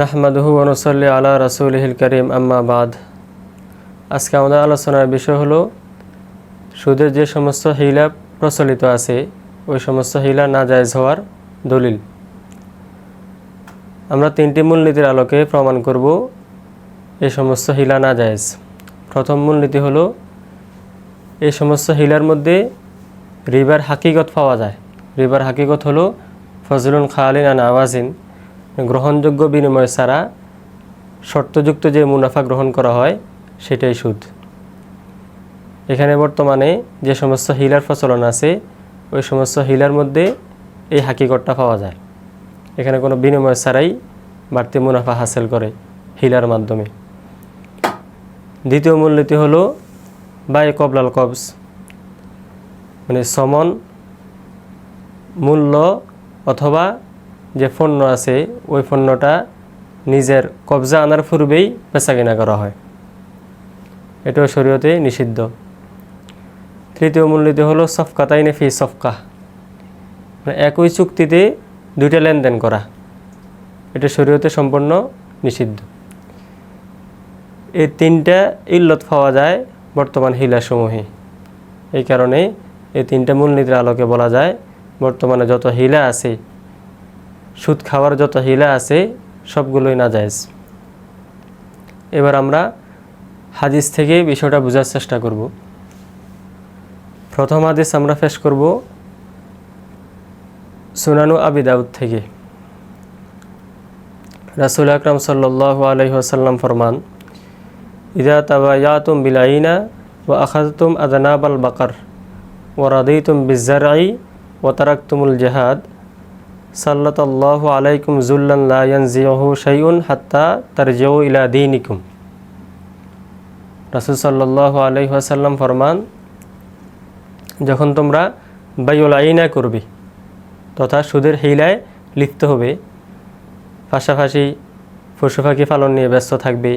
নাহমাদহু অনুসল্লি আলা রাসুলহিল করিম, আম্মা বাদ। আজকে আমাদের আলোচনার বিষয় হলো, সুদের যে সমস্ত হিলা প্রচলিত আছে, ওই সমস্ত হিলা না জায়জ হওয়ার দলিল। আমরা তিনটি মূলনীতির আলোকে প্রমাণ করব এই সমস্ত হিলা না জায়েজ প্রথম মূলনীতি হলো, এই সমস্ত হিলার মধ্যে রিবার হাকিগত পাওয়া যায়। রিবার হাকিগত হলো ফজলুন খালিন আন আওয়াজিন। গ্রহণযোগ্য বিনিময় ছাড়া শর্তযুক্ত যে মুনাফা গ্রহণ করা হয়, সেটাই সুদ। এখানে বর্তমানে যে সমস্ত হিলার প্রচলন আছে, ওই সমস্ত হিলার মধ্যে এই হাকিগতটা পাওয়া যায়। এখানে কোনো বিনিময় ছাড়াই বাড়তি মুনাফা হাসিল করে হিলার মাধ্যমে। দ্বিতীয় মূলনীতি হলো বাই কবলাল কবস মানে সমন মূল্য অথবা যে পণ্য আছে, ওই পণ্যটা নিজের কবজা আনার পূর্বেই বেচা কেনা করা হয়। এটাও শরীয়তে নিষিদ্ধ। তৃতীয় মূলনীতি হলো সফকাতাইনে ফি সফকা মানে একই চুক্তিতে দুইটা লেনদেন করা। এটা শরীয়তে সম্পূর্ণ নিষিদ্ধ। এই তিনটা ইল্লত পাওয়া যায় বর্তমান হিলাসমূহে। এই কারণে এই তিনটা মূলনীতির আলোকে বলা যায়, বর্তমানে যত হিলা আছে সুদ খাওয়ার যত হিলা আছে, সবগুলোই না যায় এবার আমরা হাদিস থেকে বিষয়টা বোঝার চেষ্টা করব। প্রথম হাদিস আমরা ফেস করব সুনানু আবি দাউদ থেকে। রাসুল আকরাম সাল্লাহ আলহিহাসাল্লাম ফরমান, ইদা তাবায়াতুম বিলাইনা ও আখাজতুম আদনাবাল বাকার ও রাদিতুম বিজারাই ও তারাকতুমুল জেহাদ সাল্লাতাল্লাহ আলাইকুম জিয়াহু শাইউন হাত্তা তার জিউ ইলা দিনিকুম। রাসুল সাল্লাহ আলহিহাসাল্লাম ফরমান, যখন তোমরা বাইউল আইনা করবে, তথা সুদের হিলায় লিপ্ত হবে, পাশাপাশি পশু পাখি পালন নিয়ে ব্যস্ত থাকবে,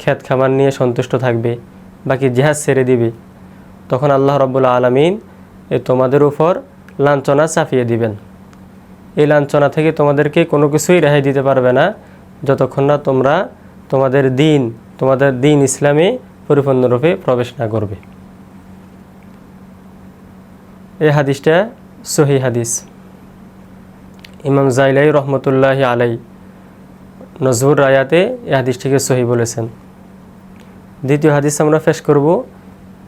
ক্ষেত খামার নিয়ে সন্তুষ্ট থাকবে, বাকি জেহাজ ছেড়ে দিবে, তখন আল্লাহ রব্বুল্লা আলমিন এ তোমাদের উপর লাঞ্ছনা চাপিয়ে দিবেন। এই লাঞ্ছনা থেকে তোমাদেরকে কোনো কিছুই রেহাই দিতে পারবে না। যতক্ষণ না তোমরা তোমাদের দিন তোমাদের দিন ইসলামে পরিপূর্ণরূপে প্রবেশ না করবে। এই হাদিসটা সহি হাদিস। ইমাম জাইলাই রহমতুল্লাহ আলাই নজরুর রায়াতে এই হাদিসটিকে সহি বলেছেন। দ্বিতীয় হাদিস আমরা পেশ করব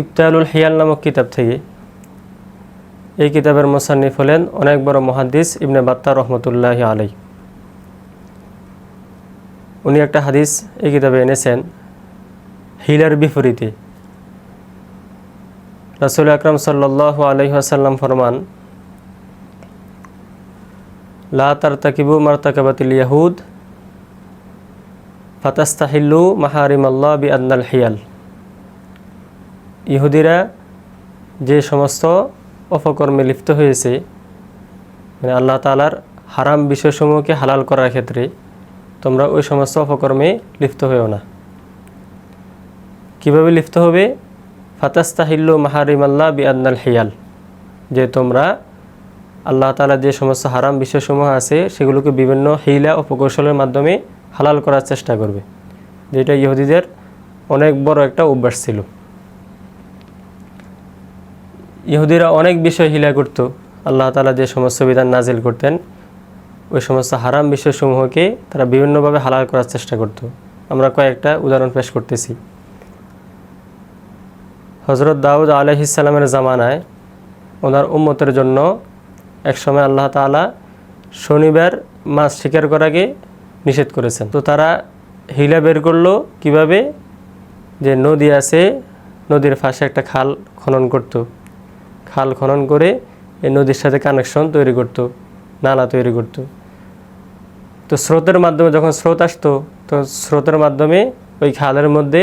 ইফতালুল হিয়াল নামক কিতাব থেকে। এই কিতাবের মোসান্নিফ হলেন অনেক বড় মহাদিস ইবনে বাত্তা রহমতুল্লাহ আলাই উনি একটা হাদিস এই কিতাবে এনেছেন, হিলার বিপরীতে। রাসুল আকরম সাল্লাহ আলহিহাসাল্লাম ফরমান, লা তারতাকিবু মারতাকাবাতিল ইয়াহুদ, ফাতাস্তাহিল্লু মাহারিম আল্লাহ বি আদনাল হিয়াল। ইহুদিরা যে সমস্ত অপকর্মে লিপ্ত হয়েছে। মানে আল্লাহ তালার হারাম বিষয়সমূহকে হালাল করার ক্ষেত্রে তোমরা ওই সমস্ত অপকর্মে লিপ্ত হয়েও না। কীভাবে লিপ্ত হবে? ফাতাস্তাহিল্লু মাহারিম আল্লাহ বি আদনাল হিয়াল। যে তোমরা আল্লাহ তালা যে সমস্ত হারাম বিষয়সমূহ আছে, সেগুলোকে বিভিন্ন হিলা ও প্রকৌশলের মাধ্যমে হালাল করার চেষ্টা করবে। যেটা ইহুদিদের অনেক বড় একটা অভ্যাস ছিল। ইহুদিরা অনেক বিষয় হিলা করত। আল্লাহ তালা যে সমস্ত বিধান নাজিল করতেন, ওই সমস্ত হারাম বিষয়সমূহকে তারা বিভিন্নভাবে হালাল করার চেষ্টা করত। আমরা কয়েকটা উদাহরণ পেশ করতেছি। হজরত দাউদ আলহিসাল্লামের জামানায় ওনার উম্মতের জন্য একসময় আল্লাহ তালা শনিবার মাছ শিকার করাকে নিষেধ করেছেন। তো তারা হিলা বের করল কীভাবে? যে নদী আছে, নদীর পাশে একটা খাল খনন করত। খাল খনন করে এই নদীর সাথে কানেকশন তৈরি করত, নালা তৈরি করত। তো স্রোতের মাধ্যমে যখন স্রোত আসতো, তো স্রোতের মাধ্যমে ওই খালের মধ্যে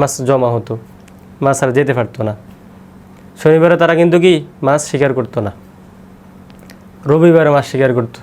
মাছ জমা হতো। মাছ আর যেতে পারতো না। শনিবারে তারা কিন্তু কি, মাছ শিকার করতো না। রবিবারে মাছ শিকার করতো।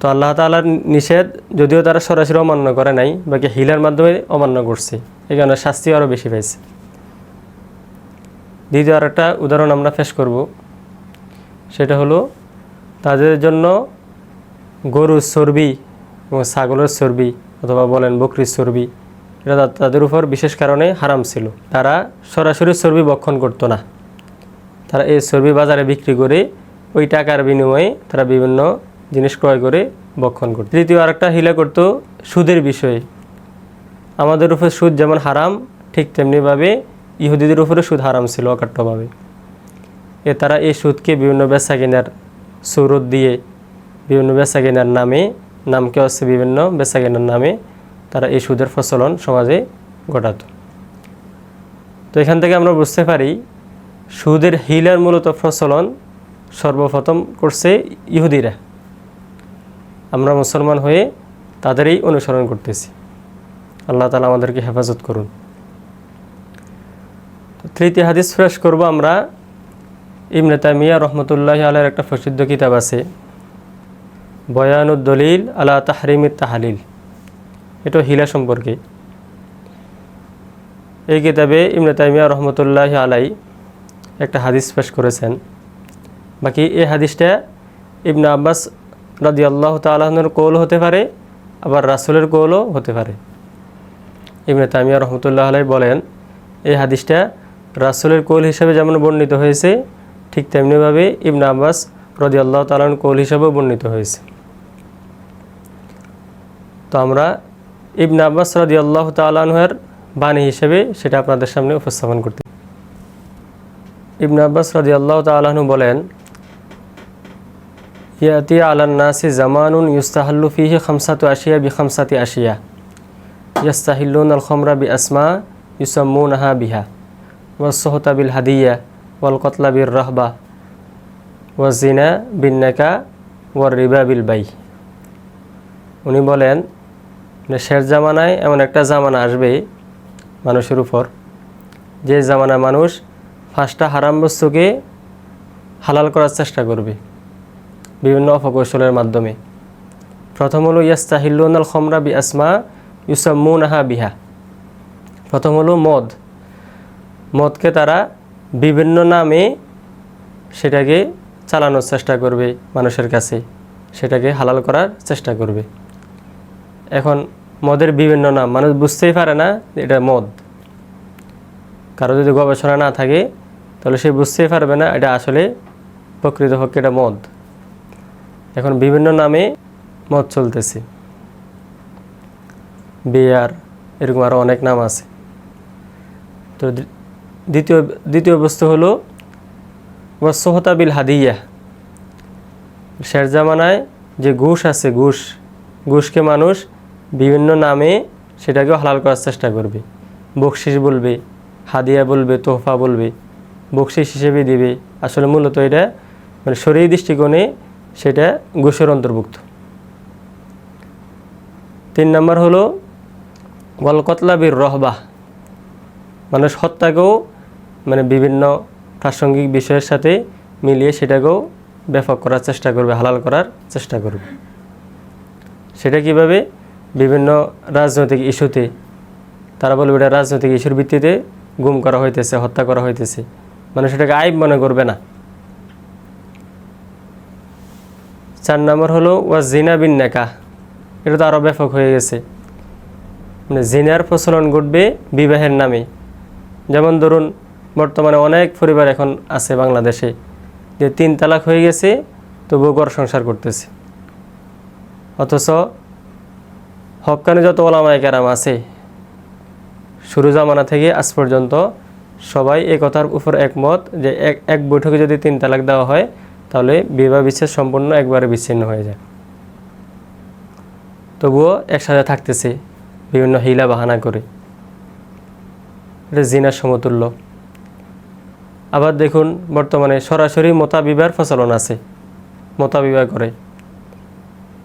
তো আল্লাহ তালার নিষেধ, যদিও তারা সরাসরি অমান্য করে নাই, বাকি হিলার মাধ্যমে অমান্য করছে। এই কারণে শাস্তি আরও বেশি পাইছে। দ্বিতীয় আর একটা উদাহরণ আমরা পেশ করব। সেটা হলো, তাদের জন্য গরুর চর্বি এবং ছাগলের চর্বি অথবা বলেন বকরির চর্বি, এটা তাদের উপর বিশেষ কারণে হারাম ছিল। তারা সরাসরি চর্বি বক্ষণ করতো না। তারা এই চর্বি বাজারে বিক্রি করে ওই টাকার বিনিময়ে তারা বিভিন্ন জিনিস ক্রয় করে বক্ষণ করত। তৃতীয় আরেকটা হিলা করতো সুদের বিষয়ে। আমাদের উপর সুদ যেমন হারাম, ঠিক তেমনিভাবে ইহুদিদের উপরে সুদ হারাম ছিল অকাট্যভাবে। এ তারা এই সুদকে বিভিন্ন বেচা কেনার সুরত দিয়ে বিভিন্ন বেচা কেনার নামে, নামকে হচ্ছে বিভিন্ন বেচা কেনার নামে তারা এই সুদের প্রচলন সমাজে ঘটাত। তো এখান থেকে আমরা বুঝতে পারি, সুদের হিলার মূলত প্রচলন সর্বপ্রথম করছে ইহুদিরা। আমরা মুসলমান হয়ে তাদেরই অনুসরণ করতেছি। আল্লাহ তালা আমাদেরকে হেফাজত করুন। তৃতীয় হাদিস ফ্রেশ করব আমরা। ইবনে তামিয়া রহমতুল্লাহ আলার একটা প্রসিদ্ধ কিতাব আছে। বয়ানুদ্দলিল আলা তাহরিমিত তাহালিল। এটা হিলা সম্পর্কে। এই কিতাবে ইবনে তামিয়া রহমতুল্লাহ আলাই একটা হাদিস পেশ করেছেন। বাকি এই হাদিসটা ইবনে আব্বাস রাদি আল্লাহ তালাহনের কৌল হতে পারে, আবার রাসুলের কৌলও হতে পারে। ইবনে তামিয়া রহমতুল্লাহ আলাই বলেন, এই হাদিসটা রাসুলের কৌল হিসাবে যেমন বর্ণিত হয়েছে, ঠিক তেমনিভাবে ইবনে আব্বাস রদি আল্লাহ তালাহন কৌল হিসাবেও বর্ণিত হয়েছে। তো আমরা ইবনে আব্বাস রদি আল্লাহ তালাহের বাণী হিসেবে সেটা আপনাদের সামনে উপস্থাপন করতে ইবনে আব্বাস রদি আল্লাহ তালাহনু বলেন, ইয়াতি আলান নাসি জামানুন ইউস্তাহাল্লু ফিহি খামসাতু আশিয়া বি খামসাতি আশিয়া। ইয়াস্তাহিল্লুন আল খমরা বি আসমা ইউসাম্মুনাহা বিহা। ওয়াসহতা বিল হাদিয়া ওয়াল কতলা বির রহবা ওয়াজিনা বিন নেকা ওয়ার রিবা বিল বাই উনি বলেন শেষ জামানায় এমন একটা জামানা আসবে মানুষের উপর, যে জামানায় মানুষ ফার্স্টটা হারাম বস্তুকে হালাল করার চেষ্টা করবে বিভিন্ন অপকৌশলের মাধ্যমে। প্রথম হলো ইয়াস্তাহিল্লুন আল খমরা বি আসমা ইউসাম্মুনাহা বিহা। প্রথম হলো মদ মদকে তারা বিভিন্ন নামে সেটাকে চালানোর চেষ্টা করবে মানুষের কাছে, সেটাকে হালাল করার চেষ্টা করবে। এখন মদের বিভিন্ন নাম, মানুষ বুঝতেই পারে না এটা মদ। কারও যদি গবেষণা না থাকে, তাহলে সে বুঝতেই পারবে না এটা আসলে প্রকৃতপক্ষে এটা মদ। এখন বিভিন্ন নামে মদ চলতেছে। বিয়ার, এরকম আরও অনেক নাম আছে। তো দ্বিতীয় দ্বিতীয় বস্তু হলো ওয়াসহতা বিল হাদিয়া। শের জামানায় যে ঘুষ আছে, ঘুষ, ঘুষকে মানুষ বিভিন্ন নামে সেটাকে হালাল করার চেষ্টা করবে। বকশিস বলবে, হাদিয়া বলবে, তোহফা বলবে বকশিস হিসেবে দিবে। আসলে মূলত এটা মানে শরীর দৃষ্টিকোণে সেটা ঘুষের অন্তর্ভুক্ত। তিন নম্বর হলো, ওয়াল কতলা বীর রহবাহ মানুষ হত্যাকেও মানে বিভিন্ন প্রাসঙ্গিক বিষয়ের সাথে মিলিয়ে সেটাকেও ব্যাপক করার চেষ্টা করবে, হালাল করার চেষ্টা করবে। সেটা কীভাবে? বিভিন্ন রাজনৈতিক ইস্যুতে, তারা বলবে এটা রাজনৈতিক ইস্যুর ভিত্তিতে গুম করা হইতেছে, হত্যা করা হইতেছে। মানুষ এটাকে আইব মনে করবে না। চার নম্বর হলো, ওয়া জিনা বিন নেকা। এটা তো আরও ব্যাপক হয়ে গেছে। মানে জিনার প্রচলন ঘটবে বিবাহের নামে। যেমন ধরুন বর্তমানে অনেক পরিবার এখন আছে বাংলাদেশে। যে তিন তালাক হয়ে গেছে, তবুও ঘর সংসার করতেছে। অথচ হকানি যত ওলামায় কেরাম আছে, শুরু জামানা থেকে আজ পর্যন্ত সবাই এই কথার উপর একমত যে এক এক বৈঠকে যদি তিন তালাক দেওয়া হয়, তাহলে বিবাহ বিচ্ছেদ সম্পূর্ণ একবারে বিচ্ছিন্ন হয়ে যায়। তবুও একসাথে থাকতেছে বিভিন্ন হিলা বাহানা করে। এটা জিনার সমতুল্য। আবার দেখুন, বর্তমানে সরাসরি মোতাবিবার প্রচলন আছে মোতাবিবাহ করে।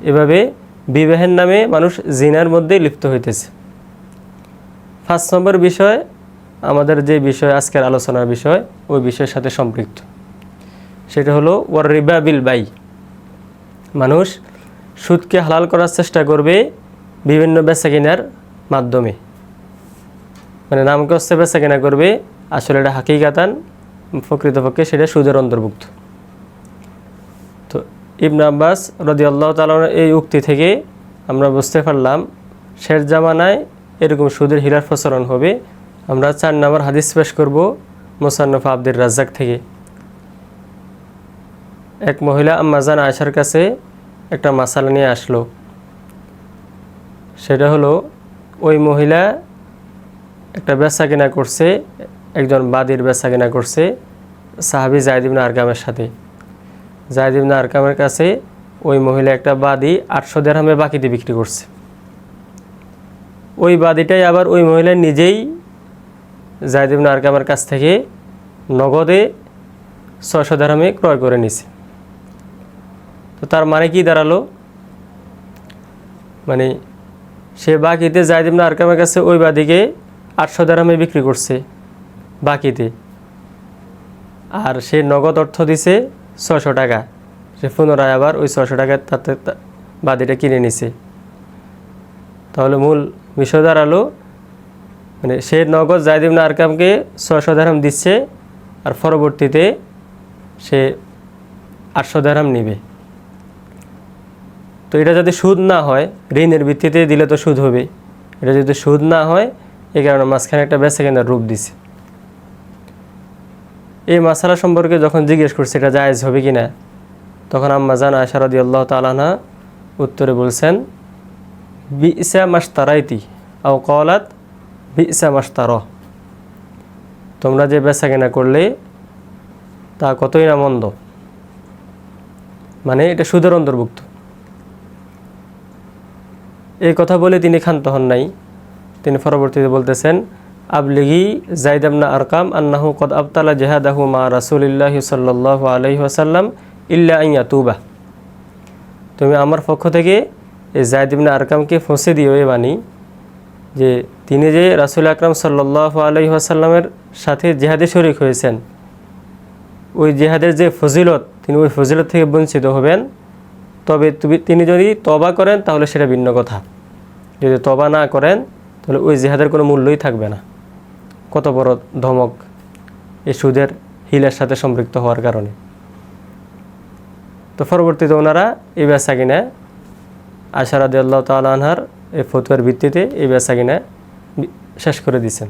এভাবে বিবাহের নামে মানুষ জিনার মধ্যেই লিপ্ত হইতেছে। পাঁচ নম্বর বিষয়, আমাদের যে বিষয়, আজকের আলোচনার বিষয়, ওই বিষয়ের সাথে সম্পৃক্ত। সেটা হলো, ওয়ার রিবা বিল বাই। মানুষ সুদকে হালাল করার চেষ্টা করবে বিভিন্ন বেচা কেনার মাধ্যমে। মানে নামকে হচ্ছে বেচা কেনা করবে, আসলে এটা হাকিকাতান। প্রকৃতপক্ষে সেটা সুদের অন্তর্ভুক্ত। তো ইবন আব্বাস রদি আল্লাহ তালার এই উক্তি থেকে আমরা বুঝতে পারলাম, শেষ জামানায় এরকম সুদের হিলার প্রচলন হবে। আমরা চার নম্বর হাদিস পেশ করব মোসান্নফ আব্দুর রাজ্জাক থেকে। এক মহিলা আম্মাজান আয়সার কাছে একটা মাসালা নিয়ে আসলো। সেটা হলো, ওই মহিলা একটা বেচা কেনা করছে একজন বাদির বেচা কেনা করছে সাহাবি জায়দিবিন আরকামের সাথে। জায়দিবিন আরকামের কাছে ওই মহিলা একটা বাদি আটশো দেড়হামে বাকিতে বিক্রি করছে। ওই বাদিটাই আবার ওই মহিলা নিজেই জায়দিবিন আরকামের কাছ থেকে নগদে ছয়শো দেড়হামে ক্রয় করে নিছে। তো তার মানে কি দাঁড়াল? মানে সে বাকিতে জায়দিব না আরকামের কাছে ওই বাদিকে আটশো দারামে বিক্রি করছে। বাকিতে। আর সে নগদ অর্থ দিছে ছশো টাকা। সে পুনরায় আবার ওই ছশো টাকা তাতে বাদিটা কিনে নিছে। তাহলে মূল বিষয় দাঁড়াল মানে সে নগদ জায়দিব না আরকামকে ছশো দারাম দিচ্ছে আর পরবর্তীতে সে আটশো দারাম নিবে। তো এটা যদি সুদ না হয়, ঋণের ভিত্তিতে দিলে তো সুদ হবে। এটা যদি সুদ না হয় এই কারণে মাঝখানে একটা বেচা কেনার রূপ দিছে। এই মাসালা সম্পর্কে যখন জিজ্ঞেস করছে এটা জায়েজ হবে কি না, তখন আম্মা জান আশারদি আল্লাহ তালানা উত্তরে বলছেন বি ইসা মাস্তারাইতি আও কলাত বি ইসা মাস্তার তোমরা যে বেচা কেনা করলে তা কতই না মন্দ। মানে এটা সুদের অন্তর্ভুক্ত। এই কথা বলে তিনি ক্ষান্ত হন নাই। তিনি পরবর্তীতে বলতেছেন আবলিগি জাইদাবনা আরকাম আন্নাহু কদ আবতালা জেহাদাহু মা রাসুলিল্লাহ সাল্লাহ আলহি আসাল্লাম ইল্লা আইয়া তুবা তুমি আমার পক্ষ থেকে এই জায়দিবনা আরকামকে ফসে দিও এ বাণী যে তিনি যে রাসুল আকরাম সাল্লাহ আলহি আসাল্লামের সাথে জেহাদে শরিক হয়েছেন, ওই জেহাদের যে ফজিলত, তিনি ওই ফজিলত থেকে বঞ্চিত হবেন। তবে তিনি যদি তবা করেন তাহলে সেটা ভিন্ন কথা। যদি তবা না করেন তাহলে ওই জেহাদের কোনো মূল্যই থাকবে না। কত বড় ধমক এই সুদের হিলের সাথে সম্পৃক্ত হওয়ার কারণে। তো পরবর্তীতে ওনারা এই বেচা কিনে আশারাদ আল্লাহ তালহার এই ফতুয়ার ভিত্তিতে এই বেচা কিনে শেষ করে দিয়েছেন।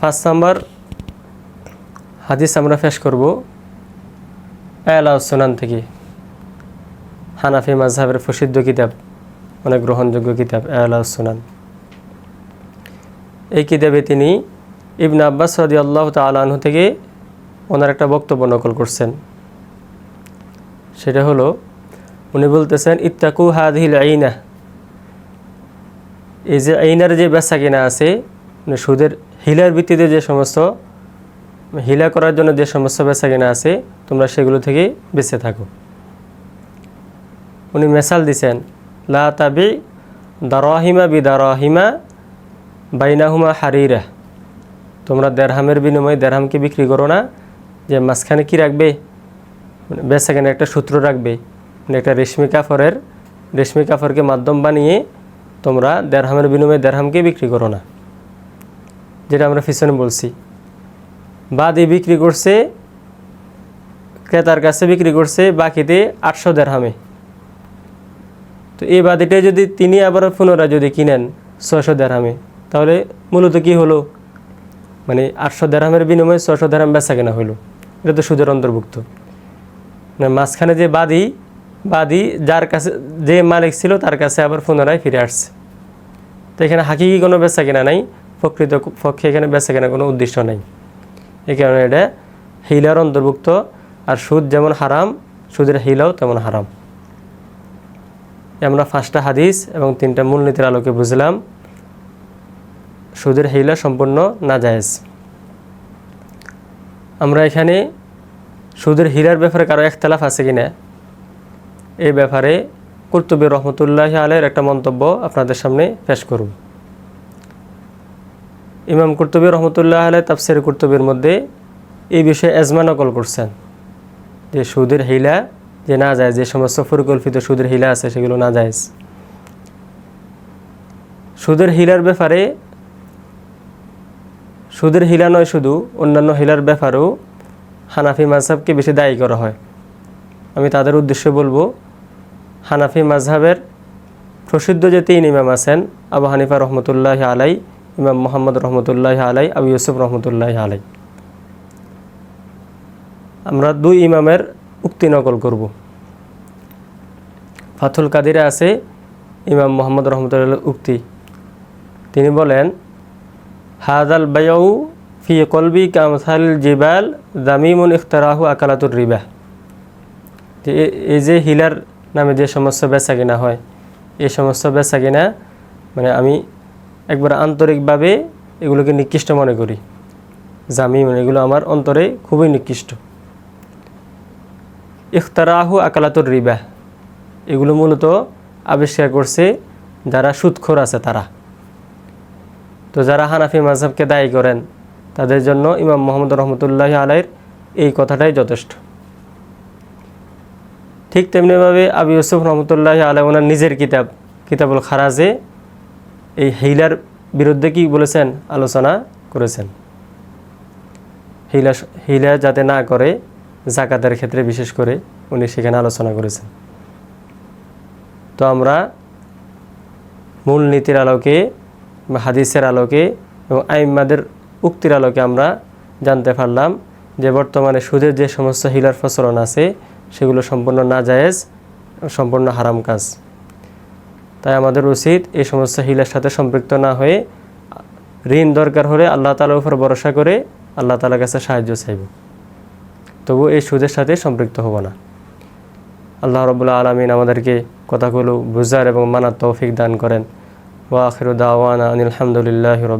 পাঁচ নাম্বার হাদিস আমরা পেশ করব সুনান থেকে। হানাফি মাজহাবের প্রসিদ্ধ কিতাব অনেক গ্রহণযোগ্য কিতাব সুনান। এই কিতাবে তিনি ইবন আব্বাস সদি আল্লাহ তালাহু থেকে ওনার একটা বক্তব্য নকল করছেন। সেটা হলো, উনি বলতেছেন, ইত্তাকু হাদিল আইনা। এই যে আইনার যে বেচা কিনা আছে মানে সুদের হিলার ভিত্তিতে যে সমস্ত হিলা করার জন্য যে সমস্ত বেচা কিনা আছে, তোমরা সেগুলো থেকে বেঁচে থাকো। উনি মেসাল দিছেন, লা তাবি দারহিমা বি দারহিমা বাইনাহুমা হারিরা। তোমরা দেড়হামের বিনিময়ে দেড়হামকে বিক্রি করো না, যে মাঝখানে কি রাখবে? মানে একটা সূত্র রাখবে। মানে একটা রেশমি কাপড়ের রেশমি কাপড়কে মাধ্যম বানিয়ে তোমরা দেড়হামের বিনিময়ে দেড়হামকে বিক্রি করো না। যেটা আমরা পিছনে বলছি। বাদি বিক্রি করছে, ক্রেতার কাছে বিক্রি করছে বাকিতে আটশো দেড়হামে। তো এই বাদিটাই যদি তিনি আবার পুনরায় যদি কিনেন, ছয়শো দেড়হামে। তাহলে মূলত কি হলো? মানে আটশো দেড়হামের বিনিময়ে ছয়শো দেড়হাম বেচা কেনা হলো এটা তো সুদের অন্তর্ভুক্ত। মানে মাঝখানে যে বাদি বাদি যার কাছে, যে মালিক ছিল তার কাছে আবার পুনরায় ফিরে আসছে। তো এখানে হাকিকি কোনো বেচা কেনা নাই, প্রকৃত পক্ষে এখানে বেচা কেনা কোনো উদ্দেশ্য নাই। এই কারণে এটা হিলার অন্তর্ভুক্ত, আর সুদ যেমন হারাম, সুদের হিলাও তেমন হারাম। আমরা পাঁচটা হাদিস এবং তিনটা মূলনীতির আলোকে বুঝলাম। সুদের হিলা সম্পূর্ণ নাজায়েজ। আমরা এখানে সুদের হিলার ব্যাপারে কারও একতলাফ আছে কিনা এই ব্যাপারে কর্তুবী রহমতুল্লাহ আলের একটা মন্তব্য আপনাদের সামনে পেশ করব। ইমাম কুর্তুবী রহমতুল্লাহ আলাই তাফসির কুর্তুবীর মধ্যে এই বিষয়ে এজমা নকল করছেন যে সুদের হিলা যে না যায় যে সমস্ত পরিকল্পিত সুদের হিলা আছে সেগুলো না যায় সুদের হিলার ব্যাপারে সুদের হিলা নয় শুধু, অন্যান্য হিলার ব্যাপারেও হানাফি মাঝহাবকে বেশি দায়ী করা হয়। আমি তাদের উদ্দেশ্যে বলব, হানাফি মাঝহাবের প্রসিদ্ধ যে তিন ইমাম আছেন, আবু হানিফা রহমতুল্লাহ আলাই, ইমাম মোহাম্মদ রহমতুল্লাহ আলাই, আবু ইউসুফ রহমতুল্লাহ আলাই। আমরা দুই ইমামের উক্তি নকল করব। ফাথুল কাদিরে আছে ইমাম মোহাম্মদ রহমতুল্লাহ উক্তি। তিনি বলেন হাদাল বায়ু ফি কলবি কামসাল জিবাল দামিমুন ইখতারাহু আকালাতুর রিবা এই যে হিলার নামে যে সমস্ত বেচা কিনা হয়, এই সমস্ত বেচা কিনা মানে আমি একবার আন্তরিকভাবে এগুলোকে নিকৃষ্ট মনে করি। জামি মানে এগুলো আমার অন্তরে খুবই নিকৃষ্ট। ইখতারাহু আকালাতুর রিবা এগুলো মূলত আবিষ্কার করছে যারা সুদখোর আছে তারা। তো যারা হানাফি মাঝহাবকে দায়ী করেন, তাদের জন্য ইমাম মোহাম্মদ রহমতুল্লাহ আলাইয়ের এই কথাটাই যথেষ্ট। ঠিক তেমনিভাবে আবু ইউসুফ রহমতুল্লাহ আলাই ওনার নিজের কিতাব, কিতাবুল খারাজে এই হিলার বিরুদ্ধে কি বলেছেন? আলোচনা করেছেন। হিলা হিলা যাতে না করে, জাকাতের ক্ষেত্রে বিশেষ করে উনি সেখানে আলোচনা করেছেন। তো আমরা মূল নীতির আলোকে হাদিসের আলোকে এবং আইম্মাদের উক্তির আলোকে আমরা জানতে পারলাম যে বর্তমানে সুদের যে সমস্ত হিলার প্রচলন আছে, সেগুলো সম্পূর্ণ না জায়েজ সম্পূর্ণ হারাম কাজ। তাই আমাদের উচিত এই সমস্ত হিলার সাথে সম্পৃক্ত না হয়ে ঋণ দরকার হলে আল্লাহ তালার উপর ভরসা করে আল্লাহ তালার কাছে সাহায্য চাইব। তবু এই সুদের সাথে সম্পৃক্ত হব না। আল্লাহ রবুল্লা আলমিন আমাদেরকে কথাগুলো বুঝার এবং মানার তৌফিক দান করেন। وآخر دعوانا أن الحمد لله رب